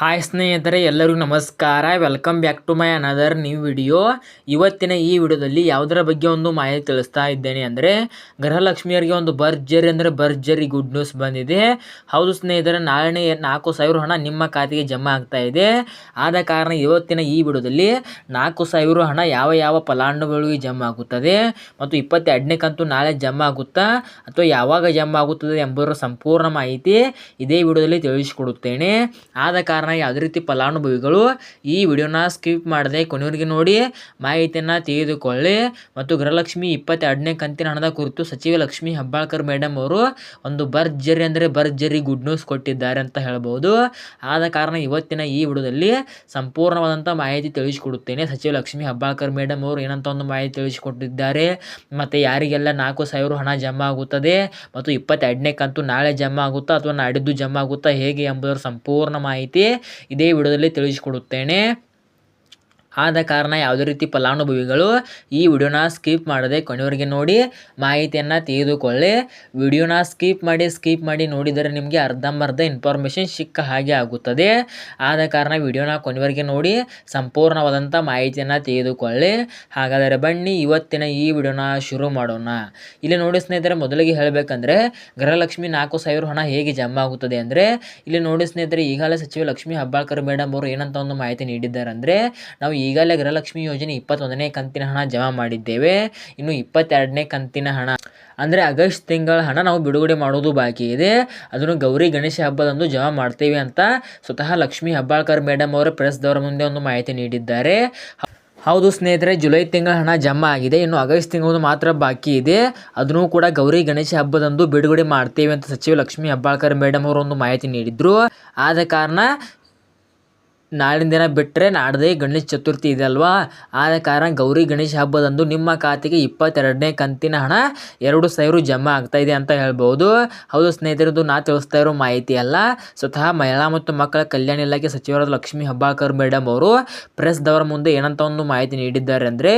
Hi ಸ್ನೇಹಿತರೆ, ಎಲ್ಲರಿಗೂ ನಮಸ್ಕಾರ. Welcome back to my another new video ಇವತ್ತಿನ ಈ ವಿಡಿಯೋದಲ್ಲಿ ಯಾವುದರ ಬಗ್ಗೆ ಒಂದು ಮಾಹಿತಿ ತಿಳಿಸ್ತಾ ಇದ್ದೇನೆ ಅಂದರೆ, ಗೃಹಲಕ್ಷ್ಮಿಯರಿಗೆ ಒಂದು ಭರ್ಜರಿ ಅಂದರೆ ಭರ್ಜರಿ ಗುಡ್ ನ್ಯೂಸ್ ಬಂದಿದೆ. ಹೌದು ಸ್ನೇಹಿತರೆ, ನಾಳೆ ನಾಲ್ಕು ಸಾವಿರ ಹಣ ನಿಮ್ಮ ಖಾತೆಗೆ ಜಮಾ ಆಗ್ತಾ ಇದೆ. ಆದ ಕಾರಣ ಇವತ್ತಿನ ಈ ವಿಡಿಯೋದಲ್ಲಿ ನಾಲ್ಕು ಸಾವಿರ ಹಣ ಯಾವ ಯಾವ ಫಲಾನುಭವಿಗಳಿಗೆ ಜಮಾ ಆಗುತ್ತದೆ ಮತ್ತು ಇಪ್ಪತ್ತೆರಡನೇ ಕಂತು ನಾಳೆ ಜಮಾ ಆಗುತ್ತಾ ಅಥವಾ ಯಾವಾಗ ಜಮಾ ಆಗುತ್ತದೆ ಎಂಬುದರ ಸಂಪೂರ್ಣ ಮಾಹಿತಿ ಇದೇ ವಿಡಿಯೋದಲ್ಲಿ ತಿಳಿಸಿಕೊಡುತ್ತೇನೆ. ಆದ ಕಾರಣ ಯಾವುದೇ ರೀತಿ ಫಲಾನುಭವಿಗಳು ಈ ವಿಡಿಯೋನ ಸ್ಕಿಪ್ ಮಾಡದೆ ಕೊನೆಯವರಿಗೆ ನೋಡಿ ಮಾಹಿತಿಯನ್ನು ತೆಗೆದುಕೊಳ್ಳಿ. ಮತ್ತು ಗೃಹಲಕ್ಷ್ಮಿ ಇಪ್ಪತ್ತೆರಡನೇ ಕಂತಿನ ಹಣದ ಕುರಿತು ಸಚಿವ ಲಕ್ಷ್ಮಿ ಹೆಬ್ಬಾಳ್ಕರ್ ಮೇಡಮ್ ಅವರು ಒಂದು ಭರ್ಜರಿ ಅಂದರೆ ಭರ್ಜರಿ ಗುಡ್ ನ್ಯೂಸ್ ಕೊಟ್ಟಿದ್ದಾರೆ ಅಂತ ಹೇಳ್ಬೋದು. ಆದ ಕಾರಣ ಇವತ್ತಿನ ಈ ವಿಡಿಯೋದಲ್ಲಿ ಸಂಪೂರ್ಣವಾದಂಥ ಮಾಹಿತಿ ತಿಳಿಸಿಕೊಡುತ್ತೇನೆ. ಸಚಿವ ಲಕ್ಷ್ಮಿ ಹೆಬ್ಬಾಳ್ಕರ್ ಮೇಡಮ್ ಅವರು ಏನಂತ ಒಂದು ಮಾಹಿತಿ ತಿಳಿಸಿಕೊಟ್ಟಿದ್ದಾರೆ. ಮತ್ತು ಯಾರಿಗೆಲ್ಲ ನಾಲ್ಕು ಸಾವಿರ ಹಣ ಜಮಾ ಆಗುತ್ತದೆ ಮತ್ತು ಇಪ್ಪತ್ತೆರಡನೇ ಕಂತು ನಾಳೆ ಜಮಾ ಆಗುತ್ತಾ ಅಥವಾ ನಾಡಿದ್ದು ಜಮಾ ಆಗುತ್ತಾ ಹೇಗೆ ಎಂಬುದರ ಸಂಪೂರ್ಣ ಮಾಹಿತಿ ಇದೇ ವಿಡಿಯೋದಲ್ಲಿ ತಿಳಿಸಿಕೊಡುತ್ತೇನೆ. ಆದ ಕಾರಣ ಯಾವುದೇ ರೀತಿ ಫಲಾನುಭವಿಗಳು ಈ ವಿಡಿಯೋನ ಸ್ಕಿಪ್ ಮಾಡದೆ ಕೊನೆಯವರೆಗೆ ನೋಡಿ ಮಾಹಿತಿಯನ್ನು ತೆಗೆದುಕೊಳ್ಳಿ. ವಿಡಿಯೋನ ಸ್ಕಿಪ್ ಮಾಡಿ ಸ್ಕಿಪ್ ಮಾಡಿ ನೋಡಿದರೆ ನಿಮಗೆ ಅರ್ಧಂಬರ್ಧ ಇನ್ಫಾರ್ಮೇಷನ್ ಸಿಕ್ಕ ಹಾಗೆ ಆಗುತ್ತದೆ. ಆದ ಕಾರಣ ವಿಡಿಯೋನ ಕೊನೆಯವರೆಗೆ ನೋಡಿ ಸಂಪೂರ್ಣವಾದಂಥ ಮಾಹಿತಿಯನ್ನು ತೆಗೆದುಕೊಳ್ಳಿ. ಹಾಗಾದರೆ ಬನ್ನಿ ಇವತ್ತಿನ ಈ ವಿಡಿಯೋನ ಶುರು ಮಾಡೋಣ. ಇಲ್ಲಿ ನೋಡಿ ಸ್ನೇಹಿತರೆ, ಮೊದಲಿಗೆ ಹೇಳಬೇಕಂದ್ರೆ, ಗೃಹಲಕ್ಷ್ಮಿ ನಾಲ್ಕು ಸಾವಿರ ಹಣ ಹೇಗೆ ಜಮಾ ಆಗುತ್ತದೆ ಅಂದರೆ, ಇಲ್ಲಿ ನೋಡಿ ಸ್ನೇಹಿತರೆ, ಈಗಾಗಲೇ ಸಚಿವ ಲಕ್ಷ್ಮಿ ಹಬ್ಬಾಳ್ಕರ್ ಮೇಡಮ್ ಅವರು ಏನಂತ ಒಂದು ಮಾಹಿತಿ ನೀಡಿದ್ದಾರೆ ಅಂದರೆ ನಾವು ಈಗಾಗಲೇ ಗೃಹಲಕ್ಷ್ಮಿ ಯೋಜನೆ ಇಪ್ಪತ್ತೊಂದನೇ ಕಂತಿನ ಹಣ ಜಮಾ ಮಾಡಿದ್ದೇವೆ. ಇನ್ನು ಇಪ್ಪತ್ತೆರಡನೇ ಕಂತಿನ ಹಣ. ಅಂದರೆ ಆಗಸ್ಟ್ ತಿಂಗಳ ಹಣ ನಾವು ಬಿಡುಗಡೆ ಮಾಡೋದು ಬಾಕಿ ಇದೆ. ಅದನ್ನು ಗೌರಿ ಗಣೇಶ ಹಬ್ಬದಂದು ಜಮಾ ಮಾಡ್ತೇವೆ ಅಂತ ಸ್ವತಃ ಲಕ್ಷ್ಮೀ ಹಬ್ಬಾಳ್ಕರ್ ಮೇಡಮ್ ಅವರು ಪ್ರೆಸ್ದವರ ಮುಂದೆ ಒಂದು ಮಾಹಿತಿ ನೀಡಿದ್ದಾರೆ. ಹೌದು ಸ್ನೇಹಿತರೆ, ಜುಲೈ ತಿಂಗಳ ಹಣ ಜಮಾ ಆಗಿದೆ. ಇನ್ನು ಆಗಸ್ಟ್ ತಿಂಗಳು ಮಾತ್ರ ಬಾಕಿ ಇದೆ. ಅದನ್ನು ಕೂಡ ಗೌರಿ ಗಣೇಶ ಹಬ್ಬದಂದು ಬಿಡುಗಡೆ ಮಾಡ್ತೇವೆ ಅಂತ ಸಚಿವ ಲಕ್ಷ್ಮೀ ಹಬ್ಬಾಳ್ಕರ್ ಮೇಡಮ್ ಅವರು ಒಂದು ಮಾಹಿತಿ ನೀಡಿದ್ರು. ಆದ ಕಾರಣ ನಾಳಿನ ದಿನ ಬಿಟ್ಟರೆ ನಾಡದೇ ಗಣೇಶ ಚತುರ್ಥಿ ಇದೆ ಅಲ್ವಾ? ಆದ ಕಾರಣ ಗೌರಿ ಗಣೇಶ ಹಬ್ಬದಂದು ನಿಮ್ಮ ಖಾತೆಗೆ ಇಪ್ಪತ್ತೆರಡನೇ ಕಂತಿನ ಹಣ ಎರಡು ಸಾವಿರ ಜಮಾ ಆಗ್ತಾ ಇದೆ ಅಂತ ಹೇಳ್ಬೋದು. ಹೌದು ಸ್ನೇಹಿತರದು ನಾ ತಿಳಿಸ್ತಾ ಇರೋ ಮಾಹಿತಿ ಅಲ್ಲ. ಸ್ವತಃ ಮಹಿಳಾ ಮತ್ತು ಮಕ್ಕಳ ಕಲ್ಯಾಣ ಇಲಾಖೆ ಸಚಿವರಾದ ಲಕ್ಷ್ಮೀ ಹಬ್ಬಾಕರ್ ಮೇಡಮ್ ಅವರು ಪ್ರೆಸ್ದವರ ಮುಂದೆ ಏನಂತ ಒಂದು ಮಾಹಿತಿ ನೀಡಿದ್ದಾರೆ ಅಂದರೆ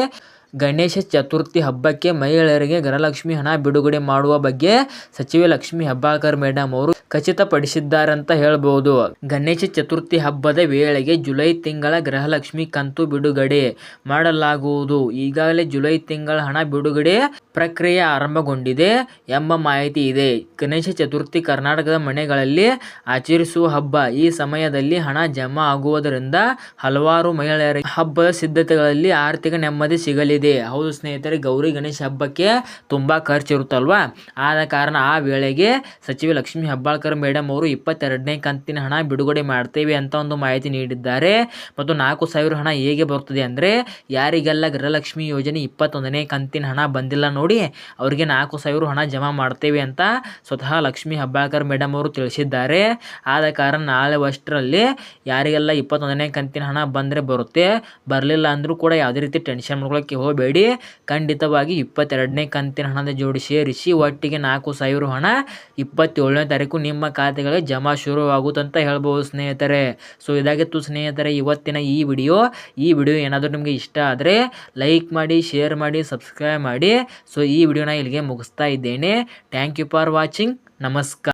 ಗಣೇಶ ಚತುರ್ಥಿ ಹಬ್ಬಕ್ಕೆ ಮಹಿಳೆಯರಿಗೆ ಗೃಹಲಕ್ಷ್ಮಿ ಹಣ ಬಿಡುಗಡೆ ಮಾಡುವ ಬಗ್ಗೆ ಸಚಿವೆ ಲಕ್ಷ್ಮಿ ಹೆಬ್ಬಾಳ್ಕರ್ ಮೇಡಮ್ ಅವರು ಖಚಿತಪಡಿಸಿದ್ದಾರೆ ಅಂತ ಹೇಳಬಹುದು ಗಣೇಶ ಚತುರ್ಥಿ ಹಬ್ಬದ ವೇಳೆಗೆ ಜುಲೈ ತಿಂಗಳ ಗೃಹಲಕ್ಷ್ಮಿ ಕಂತು ಬಿಡುಗಡೆ ಮಾಡಲಾಗುವುದು. ಈಗಾಗಲೇ ಜುಲೈ ತಿಂಗಳ ಹಣ ಬಿಡುಗಡೆ ಪ್ರಕ್ರಿಯೆ ಆರಂಭಗೊಂಡಿದೆ ಎಂಬ ಮಾಹಿತಿ ಇದೆ. ಗಣೇಶ ಚತುರ್ಥಿ ಕರ್ನಾಟಕದ ಮನೆಗಳಲ್ಲಿ ಆಚರಿಸುವ ಹಬ್ಬ. ಈ ಸಮಯದಲ್ಲಿ ಹಣ ಜಮಾ ಆಗುವುದರಿಂದ ಹಲವಾರು ಮಹಿಳೆಯರ ಹಬ್ಬದ ಸಿದ್ಧತೆಗಳಲ್ಲಿ ಆರ್ಥಿಕ ನೆಮ್ಮದಿ ಸಿಗಲಿದೆ. ಹೌದು ಸ್ನೇಹಿತರೆ, ಗೌರಿ ಗಣೇಶ ಹಬ್ಬಕ್ಕೆ ತುಂಬಾ ಖರ್ಚು ಇರುತ್ತಲ್ವಾ? ಆದ ಕಾರಣ ಆ ವೇಳೆಗೆ ಸಚಿವ ಲಕ್ಷ್ಮಿ ಹೆಬ್ಬಾಳ್ಕರ್ ಮೇಡಮ್ ಅವರು ಇಪ್ಪತ್ತೆರಡನೇ ಕಂತಿನ ಹಣ ಬಿಡುಗಡೆ ಮಾಡ್ತೇವೆ ಅಂತ ಒಂದು ಮಾಹಿತಿ ನೀಡಿದ್ದಾರೆ. ಮತ್ತು ನಾಲ್ಕು ಸಾವಿರ ಹಣ ಹೇಗೆ ಬರುತ್ತದೆ ಅಂದರೆ, ಯಾರಿಗೆಲ್ಲ ಗೃಹಲಕ್ಷ್ಮಿ ಯೋಜನೆ ಇಪ್ಪತ್ತೊಂದನೇ ಕಂತಿನ ಹಣ ಬಂದಿಲ್ಲ ನೋಡಿ ಅವರಿಗೆ ನಾಲ್ಕು ಸಾವಿರ ಹಣ ಜಮಾ ಮಾಡ್ತೇವೆ ಅಂತ ಸ್ವತಃ ಲಕ್ಷ್ಮಿ ಹಬ್ಬಾಕರ್ ಮೇಡಮ್ ಅವರು ತಿಳಿಸಿದ್ದಾರೆ. ಆದ ಕಾರಣ ನಾಳೆ ಅಷ್ಟರಲ್ಲಿ ಯಾರಿಗೆಲ್ಲ ಇಪ್ಪತ್ತೊಂದನೇ ಕಂತಿನ ಹಣ ಬಂದರೆ ಬರುತ್ತೆ. ಬರಲಿಲ್ಲ ಅಂದರೂ ಕೂಡ ಯಾವುದೇ ರೀತಿ ಟೆನ್ಷನ್ ಮಾಡ್ಕೊಳ್ಳೋಕ್ಕೆ ಹೋಗಬೇಡಿ. ಖಂಡಿತವಾಗಿ ಇಪ್ಪತ್ತೆರಡನೇ ಕಂತಿನ ಹಣದ ಜೋಡಿ ಸೇರಿಸಿ ಒಟ್ಟಿಗೆ ನಾಲ್ಕು ಸಾವಿರ ಹಣ ಇಪ್ಪತ್ತೇಳನೇ ತಾರೀಕು ನಿಮ್ಮ ಖಾತೆಗಳಿಗೆ ಜಮಾ ಶುರುವಾಗುತ್ತಂತ ಹೇಳ್ಬೋದು ಸ್ನೇಹಿತರೆ. ಸೊ ಇದಾಗಿತ್ತು ಸ್ನೇಹಿತರೆ ಇವತ್ತಿನ ಈ ವಿಡಿಯೋ. ಈ ವಿಡಿಯೋ ಏನಾದರೂ ನಿಮಗೆ ಇಷ್ಟ ಆದರೆ ಲೈಕ್ ಮಾಡಿ, ಶೇರ್ ಮಾಡಿ, ಸಬ್ಸ್ಕ್ರೈಬ್ ಮಾಡಿ. ಸೊ ಈ ವಿಡಿಯೋನ ಇಲ್ಲಿಗೆ ಮುಗಿಸ್ತಾ ಇದ್ದೇನೆ. ಥ್ಯಾಂಕ್ ಯು ಫಾರ್ ವಾಚಿಂಗ್ ನಮಸ್ಕಾರ.